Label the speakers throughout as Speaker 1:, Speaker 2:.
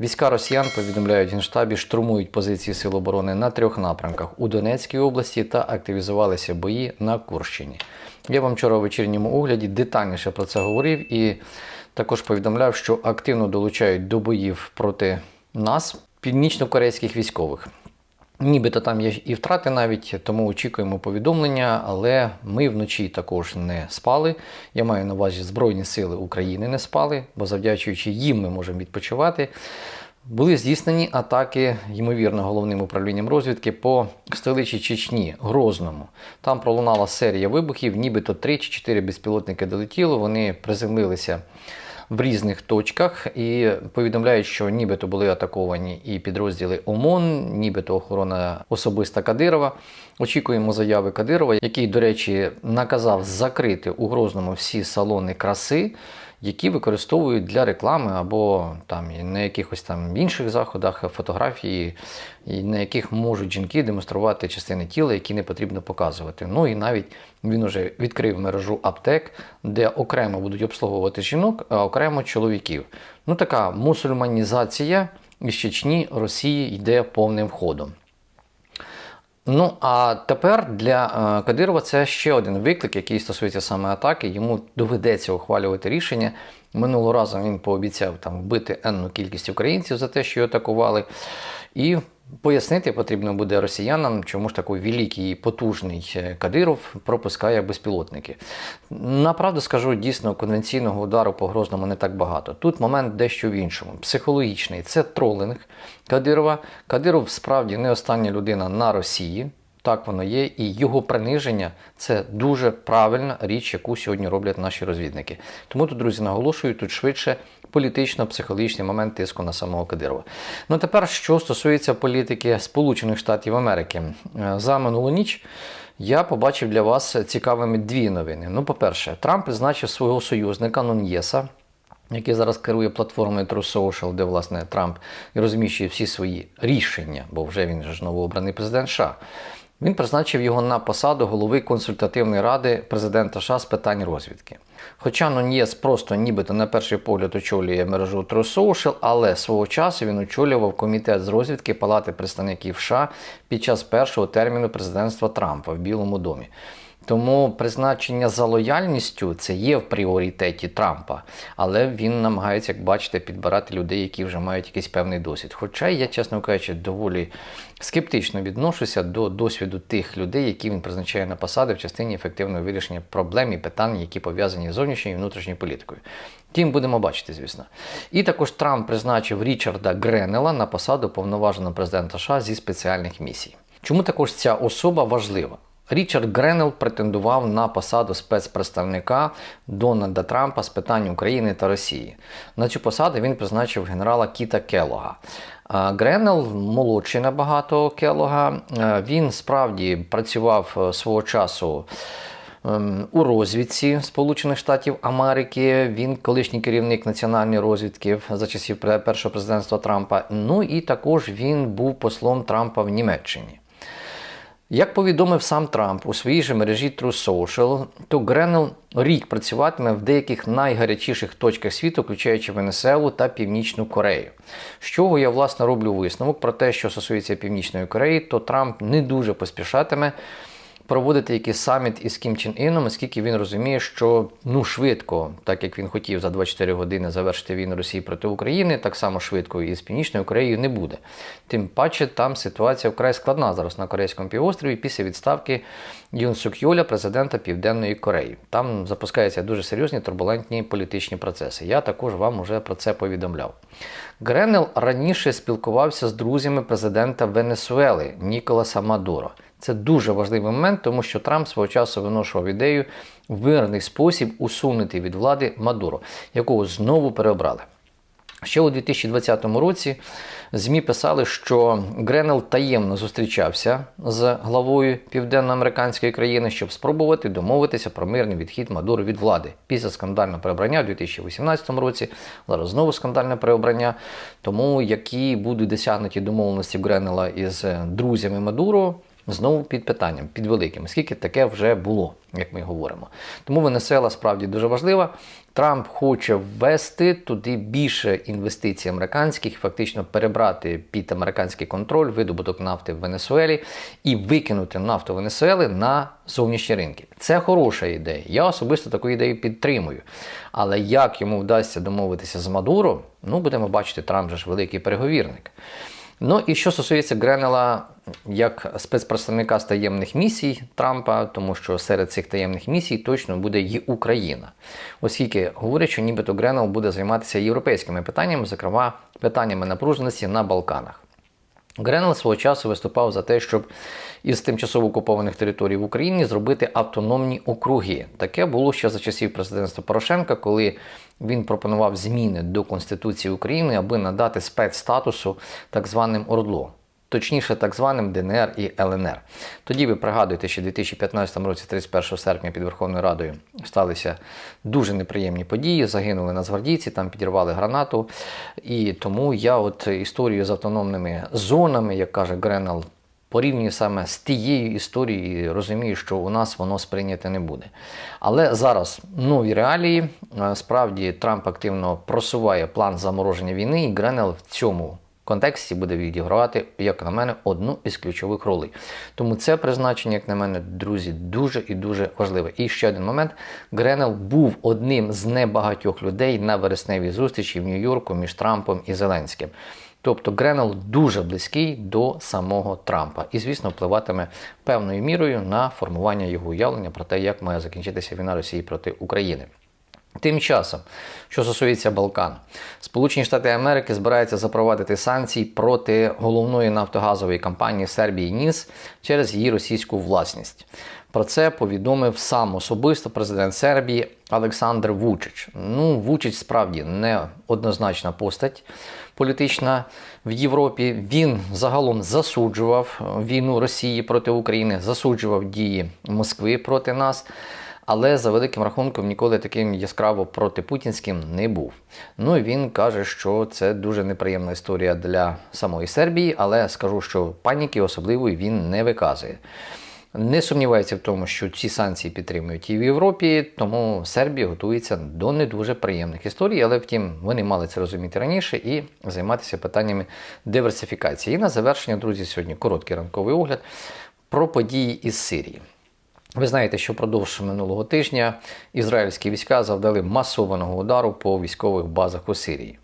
Speaker 1: Війська росіян повідомляють Генштабі, штурмують позиції Сил оборони на трьох напрямках у Донецькій області та активізувалися бої на Курщині. Я вам вчора в вечірньому огляді детальніше про це говорив і також повідомляв, що активно долучають до боїв проти нас північно-корейських військових. Нібито там є і втрати навіть, тому очікуємо повідомлення, але ми вночі також не спали. Я маю на увазі Збройні Сили України не спали, бо завдячуючи їм ми можемо відпочивати. Були здійснені атаки, ймовірно, головним управлінням розвідки по столичі Чечні, Грозному. Там пролунала серія вибухів, нібито 3 чи 4 безпілотники долетіло, вони приземлилися в різних точках і повідомляють, що нібито були атаковані і підрозділи ОМОН, нібито охорона особиста Кадирова. Очікуємо заяви Кадирова, який, до речі, наказав закрити у Грозному всі салони краси, які використовують для реклами або там на якихось там інших заходах фотографії, на яких можуть жінки демонструвати частини тіла, які не потрібно показувати. Ну і навіть він уже відкрив мережу аптек, де окремо будуть обслуговувати жінок, а окремо чоловіків. Ну така мусульманізація із Чечні Росії йде повним ходом. Ну а тепер для е, Кадирова це ще один виклик, який стосується саме атаки. Йому доведеться ухвалювати рішення. Минулого разу він пообіцяв там вбити енну кількість українців за те, що його атакували. І пояснити потрібно буде росіянам, чому ж такий великий і потужний е, Кадиров пропускає безпілотники. Направду скажу, дійсно конвенційного удару по Грозному не так багато. Тут момент дещо в іншому. Психологічний це тролинг Кадирова. Кадиров справді не остання людина на Росії. Так воно є, і його приниження це дуже правильна річ, яку сьогодні роблять наші розвідники. Тому тут, друзі, наголошую, тут швидше політично-психологічний момент тиску на самого Кадирова. Ну тепер, що стосується політики Сполучених Штатів Америки, Е, за минулу ніч я побачив для вас цікавими дві новини. Ну, по-перше, Трамп призначив свого союзника Нуньєса, який зараз керує платформою True Social, де власне Трамп розміщує всі свої рішення, бо вже він ж новообраний президент США. Він призначив його на посаду голови консультативної ради президента США з питань розвідки. Хоча Нуньєс просто нібито на перший погляд очолює мережу True але свого часу він очолював комітет з розвідки Палати представників США під час першого терміну президентства Трампа в Білому домі. Тому призначення за лояльністю це є в пріоритеті Трампа, але він намагається, як бачите, підбирати людей, які вже мають якийсь певний досвід. Хоча я, чесно кажучи, доволі скептично відношуся до досвіду тих людей, які він призначає на посади в частині ефективного вирішення проблем і питань, які пов'язані з зовнішньою і внутрішньою політикою. Тим будемо бачити, звісно. І також Трамп призначив Річарда Гренела на посаду повноваженого президента США зі спеціальних місій. Чому також ця особа важлива? Річард Гренел претендував на посаду спецпредставника Дональда Трампа з питань України та Росії. На цю посаду він призначив генерала Кіта Келога. Гренел молодший набагато Келога. Він справді працював е, свого часу. ем, У розвідці Сполучених Штатів Америки він колишній керівник національної розвідки за часів першого президентства Трампа. Ну і також він був послом Трампа в Німеччині. Як повідомив сам Трамп у своїй же мережі True Social, то Гренел рік працюватиме в деяких найгарячіших точках світу, включаючи Венесуелу та Північну Корею. З чого я власне роблю висновок про те, що стосується Північної Кореї, то Трамп не дуже поспішатиме проводити якийсь саміт із Кім Чен Іном, оскільки він розуміє, що ну швидко, так як він хотів за 24 години завершити війну Росії проти України, так само швидко і з Північною Кореєю не буде. Тим паче там ситуація вкрай складна зараз на Корейському півострові після відставки Юн Сук Йоля, президента Південної Кореї. Там запускаються дуже серйозні турбулентні політичні процеси. Я також вам уже про це повідомляв. Гренел раніше спілкувався з друзями президента Венесуели Ніколаса Мадуро. Це дуже важливий момент, тому що Трамп свого часу виношував ідею в мирний спосіб усунути від влади Мадуро, якого знову переобрали. Ще у 2020 році ЗМІ писали, що Гренел таємно зустрічався з главою південноамериканської країни, щоб спробувати домовитися про мирний відхід Мадуро від влади після скандального переобрання у 2018 році. Зараз знову скандальне переобрання. Тому які будуть досягнуті домовленості Гренела із друзями Мадуро, знову під питанням, під великим, скільки таке вже було, як ми говоримо. Тому Венесуела справді дуже важлива. Трамп хоче ввести туди більше інвестицій американських, фактично перебрати під американський контроль видобуток нафти в Венесуелі і викинути нафту Венесуели на зовнішні ринки. Це хороша ідея. Я особисто таку ідею підтримую. Але як йому вдасться домовитися з Мадуро, ну будемо бачити, Трамп же ж великий переговірник. Ну і що стосується Гренела як спецпредставника з таємних місій Трампа, тому що серед цих таємних місій точно буде і Україна, оскільки говорять, що нібито Гренел буде займатися європейськими питаннями, зокрема питаннями напруженості на Балканах. Гренел свого часу виступав за те, щоб із тимчасово окупованих територій в Україні зробити автономні округи. Таке було ще за часів президентства Порошенка, коли він пропонував зміни до Конституції України, аби надати спецстатусу так званим ОРДЛО. Точніше, так званим ДНР і ЛНР. Тоді ви пригадуєте, що в 2015 році, 31 серпня, під Верховною Радою сталися дуже неприємні події. Загинули нацгвардійці, там підірвали гранату. І тому я от історію з автономними зонами, як каже Гренел, порівнюю саме з тією історією і розумію, що у нас воно сприйняте не буде. Але зараз нові реалії. Е, Справді Трамп активно просуває план замороження війни, і Гренел в цьому контексті буде відігравати, як на мене, одну із ключових ролей. Тому це призначення, як на мене, друзі, дуже і дуже важливе. І ще один момент: Гренел був одним з небагатьох людей на вересневій зустрічі в Нью-Йорку між Трампом і Зеленським. Тобто Гренел дуже близький до самого Трампа і, звісно, впливатиме певною мірою на формування його уявлення про те, як має закінчитися війна Росії проти України. Тим часом, що стосується Балкан, Сполучені Штати Америки збираються запровадити санкції проти головної нафтогазової компанії Сербії НІС через її російську власність. Про це повідомив сам особисто президент Сербії Олександр Вучич. Ну, Вучич справді не однозначна постать політична в Європі. Він загалом засуджував війну Росії проти України, засуджував дії Москви проти нас але за великим рахунком ніколи таким яскраво протипутінським не був. Ну і він каже, що це дуже неприємна історія для самої Сербії, але скажу, що паніки особливої він не виказує. Не сумнівається в тому, що ці санкції підтримують і в Європі, тому Сербія готується до не дуже приємних історій, але втім вони мали це розуміти раніше і займатися питаннями диверсифікації. І на завершення, друзі, сьогодні короткий ранковий огляд про події із Сирії. Ви знаєте, що впродовж минулого тижня ізраїльські війська завдали масованого удару по військових базах у Сирії.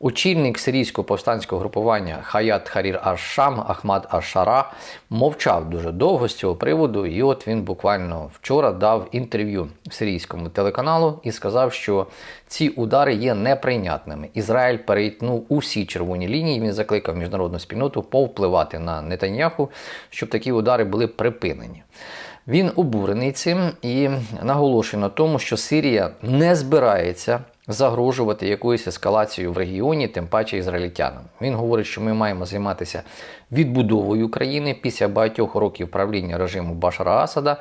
Speaker 1: Очільник сирійського повстанського групування Хаят Харір Аш-Шам Ахмад Аш-Шара мовчав дуже довго з цього приводу, і от він буквально вчора дав інтерв'ю сирійському телеканалу і сказав, що ці удари є неприйнятними. Ізраїль перетнув усі червоні лінії. Він закликав міжнародну спільноту повпливати на Нетаньяху, щоб такі удари були припинені. Він обурений цим і наголошує на тому, що Сирія не збирається загрожувати якоюсь ескалацією в регіоні, тим паче ізраїльтянам. Він говорить, що ми маємо займатися відбудовою країни після багатьох років правління режиму Башара Асада.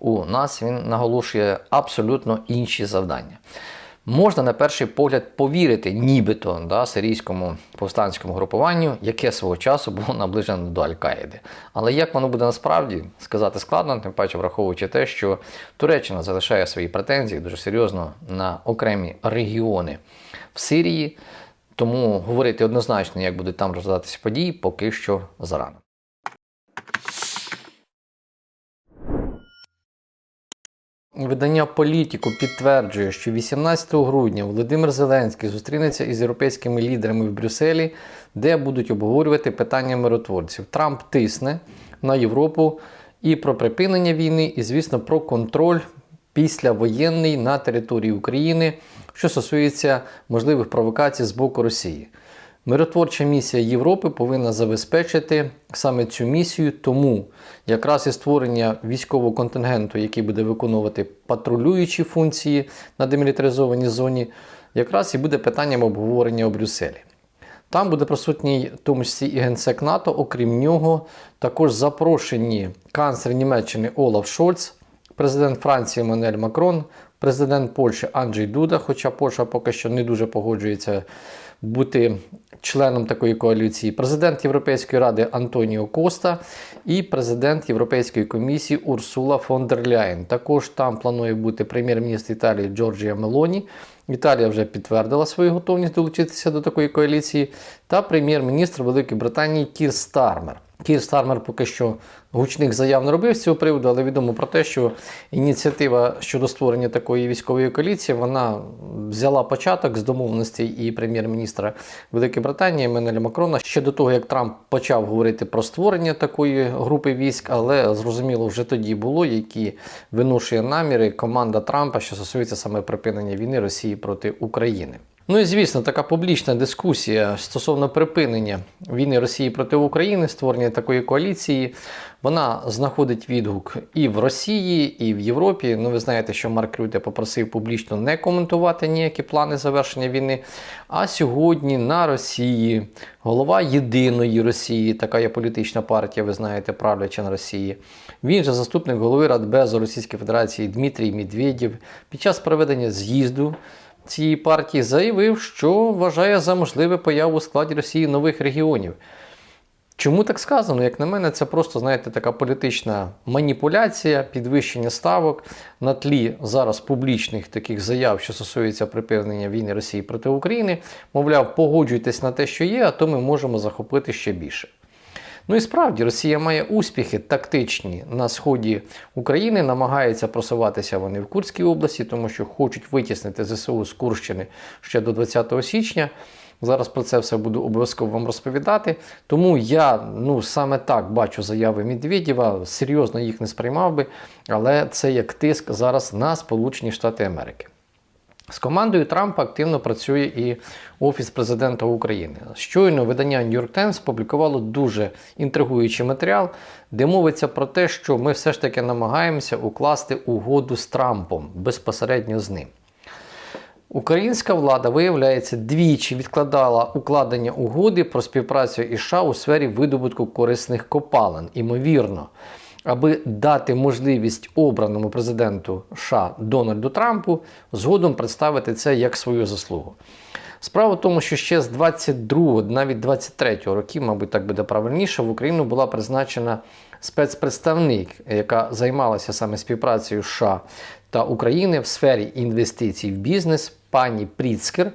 Speaker 1: У нас він наголошує абсолютно інші завдання. Можна на перший погляд повірити, нібито да, сирійському повстанському групуванню, яке свого часу було наближено до Аль-Каїди. Але як воно буде насправді сказати складно, тим паче враховуючи те, що Туреччина залишає свої претензії дуже серйозно на окремі регіони в Сирії. Тому говорити однозначно, як будуть там розвиватися події, поки що зарано. Видання Політіку підтверджує, що 18 грудня Володимир Зеленський зустрінеться із європейськими лідерами в Брюсселі, де будуть обговорювати питання миротворців. Трамп тисне на Європу і про припинення війни, і, звісно, про контроль післявоєнний на території України, що стосується можливих провокацій з боку Росії. Миротворча місія Європи повинна забезпечити саме цю місію, тому якраз і створення військового контингенту, який буде виконувати патрулюючі функції на демілітаризованій зоні, якраз і буде питанням обговорення у Брюсселі. Там буде присутній в тому числі і генсек НАТО, окрім нього, також запрошені канцлер Німеччини Олаф Шольц, президент Франції Мануель Макрон, президент Польщі Анджей Дуда, хоча Польща поки що не дуже погоджується бути членом такої коаліції президент Європейської ради Антоніо Коста і президент Європейської комісії Урсула фон дер Ляєн. Також там планує бути прем'єр-міністр Італії Джорджія Мелоні. Італія вже підтвердила свою готовність долучитися до такої коаліції, та прем'єр-міністр Великої Британії Кір Стармер. Кір Стармер поки що гучних заяв не робив з цього приводу, але відомо про те, що ініціатива щодо створення такої військової коаліції вона взяла початок з домовленостей і прем'єр-міністра Великої Британії Менеля Макрона ще до того, як Трамп почав говорити про створення такої групи військ, але зрозуміло вже тоді було, які виношує наміри команда Трампа, що стосується саме припинення війни Росії проти України. Ну і звісно, така публічна дискусія стосовно припинення війни Росії проти України, створення такої коаліції, вона знаходить відгук і в Росії, і в Європі. Ну, ви знаєте, що Марк Рюте попросив публічно не коментувати ніякі плани завершення війни. А сьогодні на Росії голова єдиної Росії, така є політична партія, ви знаєте, правляча на Росії. Він же заступник голови Радбезу Російської Федерації Дмитрій Медведєв під час проведення з'їзду цієї партії заявив, що вважає за можливе появу у складі Росії нових регіонів. Чому так сказано? Як на мене, це просто, знаєте, така політична маніпуляція, підвищення ставок на тлі зараз публічних таких заяв, що стосуються припинення війни Росії проти України. Мовляв, погоджуйтесь на те, що є, а то ми можемо захопити ще більше. Ну і справді Росія має успіхи тактичні на сході України, намагається просуватися вони в Курській області, тому що хочуть витіснити ЗСУ з Курщини ще до 20 січня. Зараз про це все буду обов'язково вам розповідати. Тому я ну саме так бачу заяви Медведєва, серйозно їх не сприймав би, але це як тиск зараз на Сполучені Штати Америки. З командою Трампа активно працює і Офіс президента України. Щойно видання New York Times публікувало дуже інтригуючий матеріал, де мовиться про те, що ми все ж таки намагаємося укласти угоду з Трампом безпосередньо з ним. Українська влада, виявляється, двічі відкладала укладення угоди про співпрацю із США у сфері видобутку корисних копалин. Імовірно, аби дати можливість обраному президенту США Дональду Трампу згодом представити це як свою заслугу. Справа в тому, що ще з 22, навіть 23 років, мабуть, так буде правильніше, в Україну була призначена спецпредставник, яка займалася саме співпрацею США та України в сфері інвестицій в бізнес, пані Пріцкер.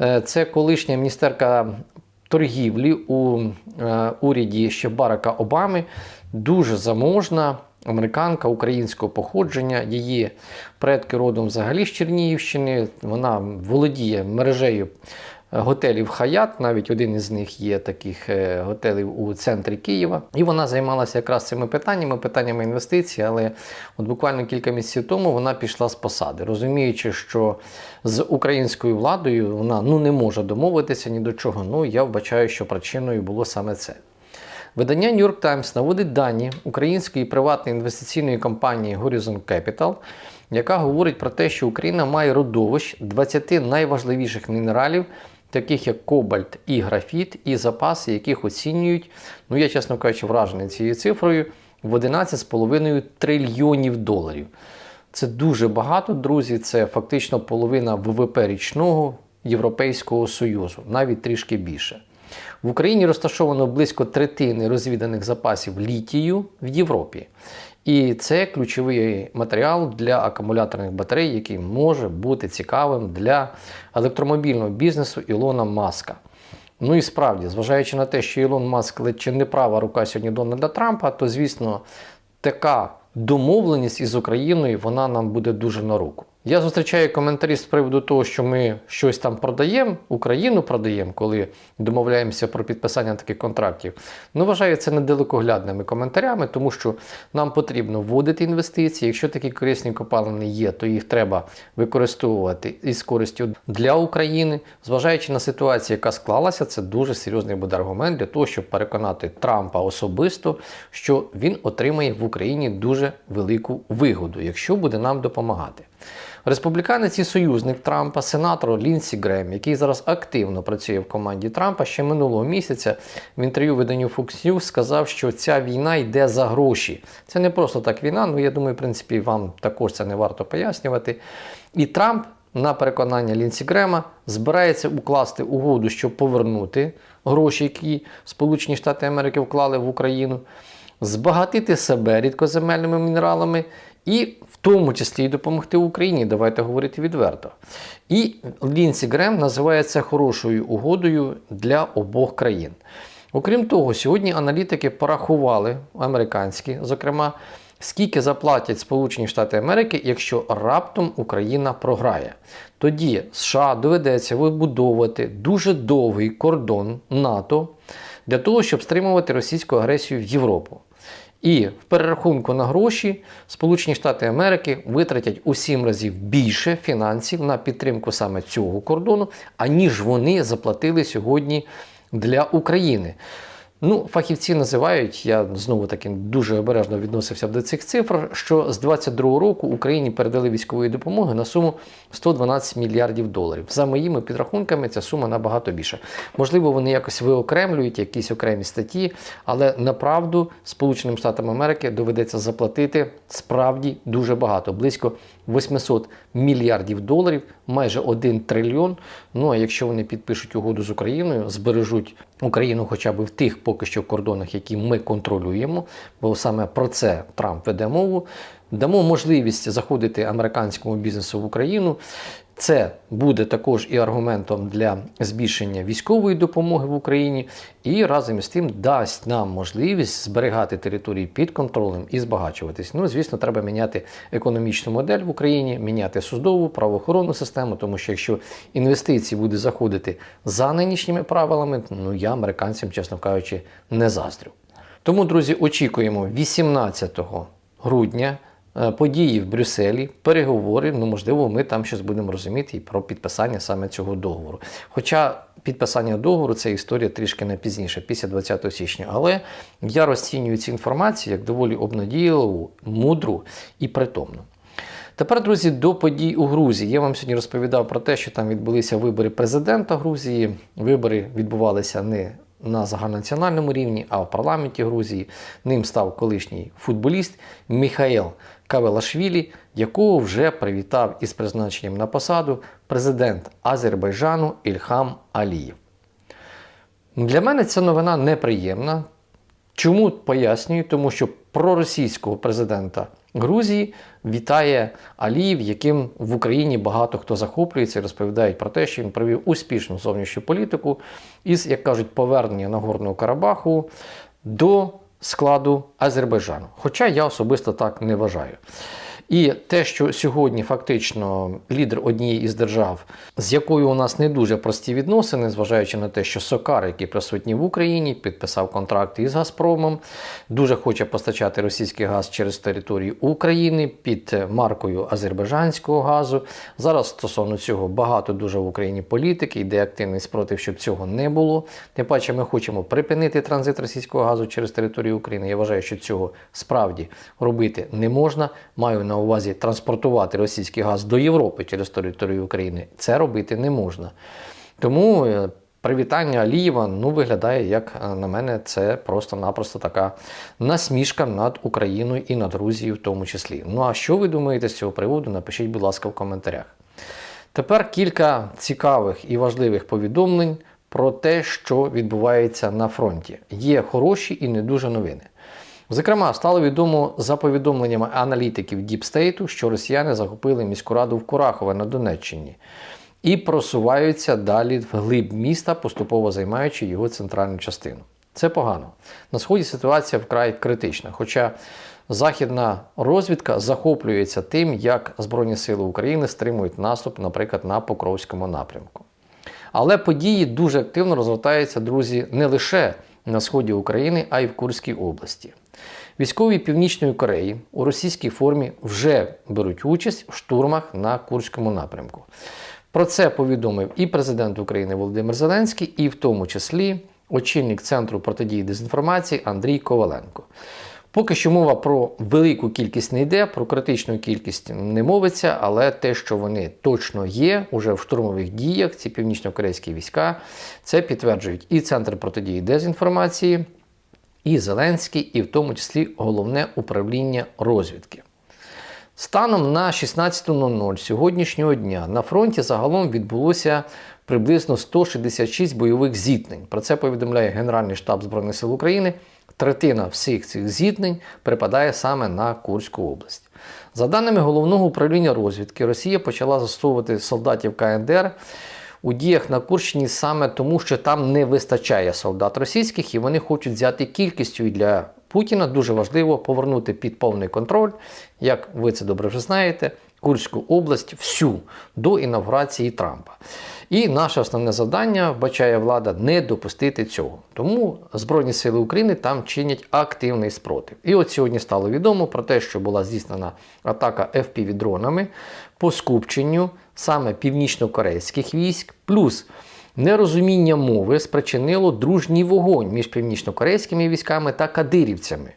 Speaker 1: Е, Це колишня міністерка торгівлі у е, уряді ще Барака Обами, дуже заможна. Американка українського походження, її предки родом взагалі з Чернігівщини. Вона володіє мережею готелів Хаят, навіть один із них є таких е, готелів у центрі Києва. І вона займалася якраз цими питаннями, питаннями інвестицій. Але от буквально кілька місяців тому вона пішла з посади, розуміючи, що з українською владою вона ну не може домовитися ні до чого. Ну я вбачаю, що причиною було саме це. Видання New York Times наводить дані української приватної інвестиційної компанії Horizon Capital, яка говорить про те, що Україна має родовищ 20 найважливіших мінералів, таких як кобальт і графіт, і запаси, яких оцінюють, ну я чесно кажучи, вражений цією цифрою в 11,5 трильйонів доларів. Це дуже багато, друзі. Це фактично половина ВВП річного Європейського Союзу, навіть трішки більше. В Україні розташовано близько третини розвіданих запасів літію в Європі. І це ключовий матеріал для акумуляторних батарей, який може бути цікавим для електромобільного бізнесу Ілона Маска. Ну і справді, зважаючи на те, що Ілон Маск ледь чи не права рука сьогодні Дональда Трампа, то звісно така домовленість із Україною вона нам буде дуже на руку. Я зустрічаю коментарі з приводу того, що ми щось там продаємо, Україну продаємо, коли домовляємося про підписання таких контрактів. Ну, вважаю це недалекоглядними коментарями, тому що нам потрібно вводити інвестиції. Якщо такі корисні копалини є, то їх треба використовувати із користю для України. Зважаючи на ситуацію, яка склалася, це дуже серйозний буде аргумент для того, щоб переконати Трампа особисто, що він отримає в Україні дуже велику вигоду, якщо буде нам допомагати. Республіканець і союзник Трампа, сенатор Лінсі Грем, який зараз активно працює в команді Трампа, ще минулого місяця в інтерв'ю виданню Fox News сказав, що ця війна йде за гроші. Це не просто так війна, ну я думаю, в принципі, вам також це не варто пояснювати. І Трамп на переконання Лінсі Грема, збирається укласти угоду, щоб повернути гроші, які Сполучені Штати Америки вклали в Україну, збагатити себе рідкоземельними мінералами і тому числі і допомогти Україні. Давайте говорити відверто. І Лінсі Грем називає це хорошою угодою для обох країн. Окрім того, сьогодні аналітики порахували американські, зокрема, скільки заплатять Сполучені Штати Америки, якщо раптом Україна програє. Тоді США доведеться вибудовувати дуже довгий кордон НАТО для того, щоб стримувати російську агресію в Європу. І в перерахунку на гроші Сполучені Штати Америки витратять у 7 разів більше фінансів на підтримку саме цього кордону, аніж вони заплатили сьогодні для України. Ну, фахівці називають, я знову таки дуже обережно відносився до цих цифр, що з 22 року Україні передали військової допомоги на суму 112 мільярдів доларів. За моїми підрахунками, ця сума набагато більша. Можливо, вони якось виокремлюють якісь окремі статті, але направду Сполученим Штатам Америки доведеться заплатити справді дуже багато, близько 800 мільярдів доларів, майже 1 трильйон. Ну а якщо вони підпишуть угоду з Україною, збережуть Україну хоча б в тих поки що кордонах, які ми контролюємо, бо саме про це Трамп веде мову. Дамо можливість заходити американському бізнесу в Україну. Це буде також і аргументом для збільшення військової допомоги в Україні, і разом із тим дасть нам можливість зберігати території під контролем і збагачуватись. Ну, звісно, треба міняти економічну модель в Україні, міняти судову правоохоронну систему, тому що якщо інвестиції будуть заходити за нинішніми правилами, ну я американцям, чесно кажучи, не заздрю. Тому, друзі, очікуємо 18 грудня. Е, події в Брюсселі, переговори. Ну, можливо, ми там щось будемо розуміти і про підписання саме цього договору. Хоча підписання договору це історія трішки не пізніше, після 20 січня. Але я розцінюю цю інформацію як доволі обнадійливу, мудру і притомну. Тепер, друзі, до подій у Грузії. Я вам сьогодні розповідав про те, що там відбулися вибори президента Грузії. Вибори відбувалися не на загальнонаціональному рівні, а в парламенті Грузії. Ним став колишній футболіст Міхаел Кавелашвілі, якого вже привітав із призначенням на посаду президент Азербайджану Ільхам Алієв. Для мене ця новина неприємна. Чому пояснюю? Тому що проросійського президента Грузії вітає Аліїв, яким в Україні багато хто захоплюється і розповідають про те, що він провів успішну зовнішню політику із, як кажуть, повернення Нагорного Карабаху до складу Азербайджану. Хоча я особисто так не вважаю. І те, що сьогодні фактично лідер однієї із держав, з якою у нас не дуже прості відносини, зважаючи на те, що Сокар, який присутній в Україні, підписав контракт із Газпромом, дуже хоче постачати російський газ через територію України під маркою азербайджанського газу. Зараз стосовно цього багато дуже в Україні політики, йде активний спротив, щоб цього не було. Тим паче, ми хочемо припинити транзит російського газу через територію України. Я вважаю, що цього справді робити не можна. Маю на увазі транспортувати російський газ до Європи через територію України, це робити не можна. Тому е, привітання Алієва ну, виглядає, як е, на мене, це просто-напросто така насмішка над Україною і над Грузією в тому числі. Ну а що ви думаєте з цього приводу? Напишіть, будь ласка, в коментарях. Тепер кілька цікавих і важливих повідомлень про те, що відбувається на фронті. Є хороші і не дуже новини. Зокрема, стало відомо за повідомленнями аналітиків Діпстейту, що росіяни захопили міську раду в Курахове на Донеччині і просуваються далі в глиб міста, поступово займаючи його центральну частину. Це погано. На сході ситуація вкрай критична. Хоча західна розвідка захоплюється тим, як Збройні Сили України стримують наступ, наприклад, на Покровському напрямку. Але події дуже активно розгортаються, друзі, не лише на сході України, а й в Курській області. Військові Північної Кореї у російській формі вже беруть участь в штурмах на Курському напрямку. Про це повідомив і президент України Володимир Зеленський, і в тому числі очільник Центру протидії дезінформації Андрій Коваленко. Поки що мова про велику кількість не йде, про критичну кількість не мовиться, але те, що вони точно є уже в штурмових діях, ці північно-корейські війська, це підтверджують і Центр протидії дезінформації, і Зеленський, і в тому числі головне управління розвідки. Станом на 16.00 сьогоднішнього дня на фронті загалом відбулося приблизно 166 бойових зіткнень. Про це повідомляє Генеральний штаб Збройних сил України. Третина всіх цих зіткнень припадає саме на Курську область. За даними головного управління розвідки, Росія почала застосовувати солдатів КНДР у діях на Курщині саме тому, що там не вистачає солдат російських, і вони хочуть взяти кількістю і для Путіна дуже важливо повернути під повний контроль, як ви це добре вже знаєте, Курську область всю до інавгурації Трампа. І наше основне завдання, вбачає влада, не допустити цього. Тому Збройні Сили України там чинять активний спротив. І от сьогодні стало відомо про те, що була здійснена атака FPV-дронами по скупченню саме північно-корейських військ, плюс Нерозуміння мови спричинило дружній вогонь між північно-корейськими військами та кадирівцями.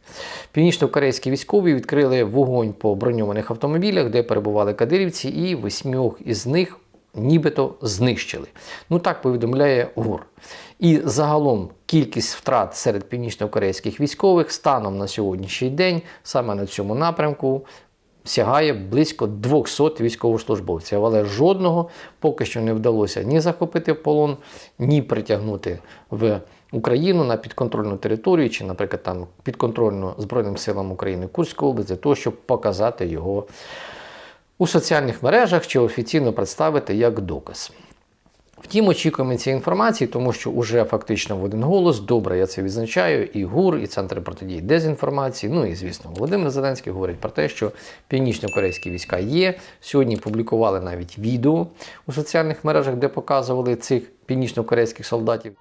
Speaker 1: Північно-корейські військові відкрили вогонь по броньованих автомобілях, де перебували кадирівці, і восьмьох із них нібито знищили. Ну так повідомляє ГУР. І загалом кількість втрат серед північно-корейських військових станом на сьогоднішній день, саме на цьому напрямку, сягає близько 200 військовослужбовців, але жодного поки що не вдалося ні захопити в полон, ні притягнути в Україну на підконтрольну територію, чи, наприклад, там підконтрольну Збройним силам України Курську область, для того, щоб показати його у соціальних мережах чи офіційно представити як доказ. Втім, очікуємо цієї інформації, тому що уже фактично в один голос добре я це відзначаю. І ГУР, і центри протидії дезінформації. Ну і звісно, Володимир Зеленський говорить про те, що північно-корейські війська є. Сьогодні публікували навіть відео у соціальних мережах, де показували цих північно-корейських солдатів.